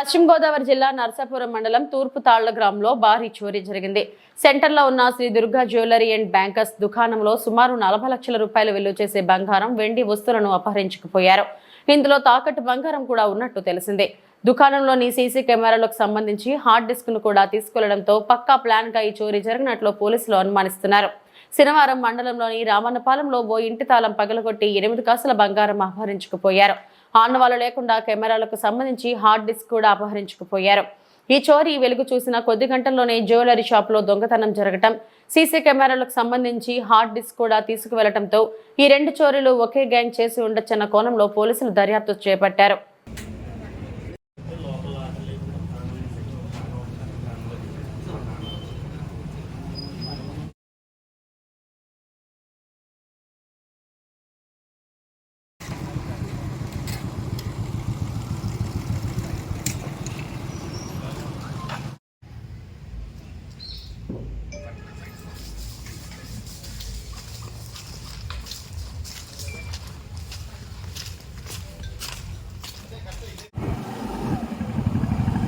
పశ్చిమ గోదావరి జిల్లా నర్సాపురం మండలం తూర్పు తాళ్ళ గ్రామంలో భారీ చోరీ జరిగింది. సెంటర్లో ఉన్న Shri Durga jewellery and bankers దుకాణంలో సుమారు నలభై లక్షల రూపాయలు విలువ చేసే బంగారం వెండి వస్తువులను అపహరించుకుపోయారు. ఇందులో తాకట్టు బంగారం కూడా ఉన్నట్టు తెలిసిందే. దుకాణంలోని సీసీ కెమెరాలకు సంబంధించి హార్డ్ డిస్క్ను కూడా తీసుకెళ్ళడంతో పక్కా ప్లాన్గా ఈ చోరీ జరిగినట్లు పోలీసులు అనుమానిస్తున్నారు. శనివారం మండలంలోని రామన్నపాలెంలో ఓ ఇంటి తాళం పగలగొట్టి ఎనిమిది కాసుల బంగారం అపహరించుకుపోయారు. ఆనవాళ్ళు లేకుండా కెమెరాలకు సంబంధించి హార్డ్ డిస్క్ కూడా అపహరించుకుపోయారు. ఈ చోరీ వెలుగు చూసిన కొద్ది గంటల్లోనే జ్యువెలరీ షాప్లో దొంగతనం జరగటం సీసీ కెమెరాలకు సంబంధించి హార్డ్ డిస్క్ కూడా తీసుకువెళ్ళడంతో ఈ రెండు చోరీలు ఒకే గ్యాంగ్ చేసి ఉండొచ్చన్న కోణంలో పోలీసులు దర్యాప్తు చేపట్టారు.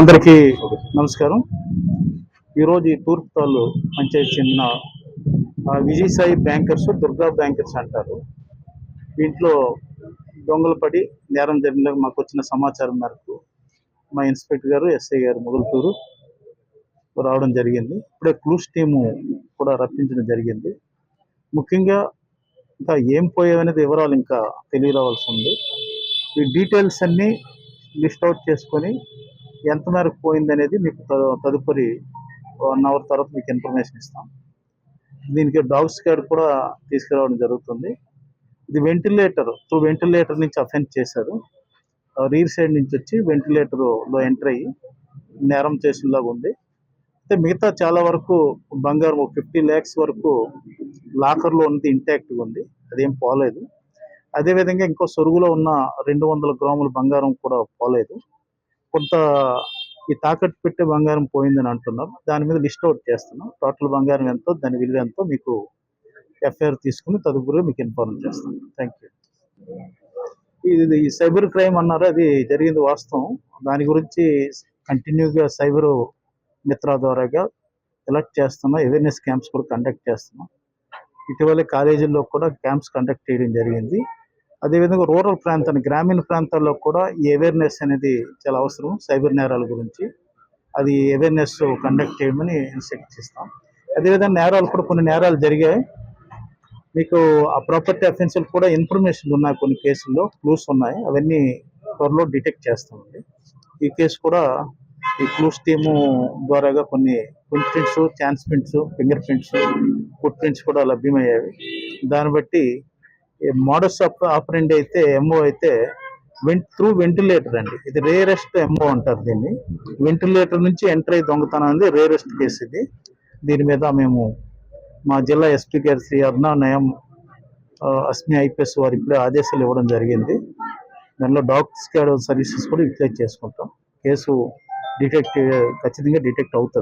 అందరికీ నమస్కారం. ఈరోజు ఈ తూర్పుతాలు పంచాయతీ చెందిన విజయసాయి బ్యాంకర్స్ దుర్గా బ్యాంకర్స్ అంటారు. దీంట్లో దొంగలు పడి నేరం జరిగిన మాకు వచ్చిన సమాచారం మేరకు మా ఇన్స్పెక్టర్ గారు ఎస్ఐ గారు మొదలుతూరు రావడం జరిగింది. ఇప్పుడే క్లూస్ టీము కూడా రప్పించడం జరిగింది. ముఖ్యంగా ఇంకా ఏం పోయావనేది వివరాలు ఇంకా తెలియరావాల్సి ఉంది. ఈ డీటెయిల్స్ అన్నీ లిస్ట్ అవుట్ చేసుకొని ఎంత మేరకు పోయిందనేది మీకు త- తదుపరి వన్ అవర్ తర్వాత మీకు ఇన్ఫర్మేషన్ ఇస్తాం. దీనికి డాగ్ స్క్వాడ్ కూడా తీసుకురావడం జరుగుతుంది. ఇది వెంటిలేటర్ త్రూ వెంటిలేటర్ నుంచి అఫెండ్ చేశారు. రీర్ సైడ్ నుంచి వచ్చి వెంటిలేటర్లో ఎంటర్ అయ్యి నేరం చేసినలాగా ఉంది. అయితే మిగతా చాలా వరకు బంగారం ఫిఫ్టీ ల్యాక్స్ వరకు లాకర్లో ఉంది ఇంటాక్ట్గా ఉంది. అదేం పోలేదు. అదేవిధంగా ఇంకో సొరుగులో ఉన్న రెండు వందల గ్రాముల బంగారం కూడా పోలేదు. కొంత ఈ తాకట్టు పెట్టే బంగారం పోయిందని అంటున్నారు. దాని మీద లిస్ట్ అవుట్ చేస్తున్నాం. టోటల్ బంగారం ఎంతో దాని విలువ ఎంతో మీకు ఎఫ్ఐఆర్ తీసుకుని తదుపరి మీకు ఇన్ఫార్మ్ చేస్తాం. థ్యాంక్ యూ ఇది ఈ సైబర్ క్రైమ్ అన్నారు? అది జరిగింది వాస్తవం. దాని గురించి కంటిన్యూగా సైబర్ మిత్ర ద్వారాగా ఎలక్ట్ చేస్తున్నాం. అవేర్నెస్ క్యాంప్స్ కూడా కండక్ట్ చేస్తున్నాం. ఇటీవల కాలేజీల్లో కూడా క్యాంప్స్ కండక్ట్ చేయడం జరిగింది. అదేవిధంగా రూరల్ ప్రాంతాన్ని గ్రామీణ ప్రాంతాల్లో కూడా ఈ అవేర్నెస్ అనేది చాలా అవసరం సైబర్ నేరాల గురించి. అది అవేర్నెస్ కండక్ట్ చేయమని ఇన్స్ట్రక్ట్ చేస్తాం. అదేవిధంగా నేరాలు కూడా కొన్ని నేరాలు జరిగాయి. మీకు ఆ ప్రాపర్టీ అఫెన్సులు కూడా ఇన్ఫర్మేషన్ ఉన్నాయి కొన్ని కేసుల్లో క్లూస్ ఉన్నాయి. అవన్నీ త్వరలో డిటెక్ట్ చేస్తామండి. ఈ కేసు కూడా ఈ క్లూస్ టీము ద్వారాగా కొన్ని prints chance prints finger prints foot prints కూడా లభ్యమయ్యాయి. దాన్ని బట్టి మోడస్ ఆఫ్ ఆపరెంట్ అయితే ఎంఓ అయితే వెంట్ త్రూ వెంటిలేటర్ అండి. ఇది రేరెస్ట్ ఎంఓ అంటారు దీన్ని. వెంటిలేటర్ నుంచి ఎంటర్ అయ్యి దొంగతనం అనేది రేరెస్ట్ కేసు ఇది. దీని మీద మేము మా జిల్లా ఎస్పీ గారి శ్రీ అర్నా నయం అస్మి ఐపీఎస్ వారు ఇప్పుడే ఆదేశాలు ఇవ్వడం జరిగింది. దానిలో డాగ్ స్కాడ్ సర్వీసెస్ కూడా యూటిలైజ్ చేసుకుంటాం. కేసు డిటెక్ట్ ఖచ్చితంగా డిటెక్ట్ అవుతుంది.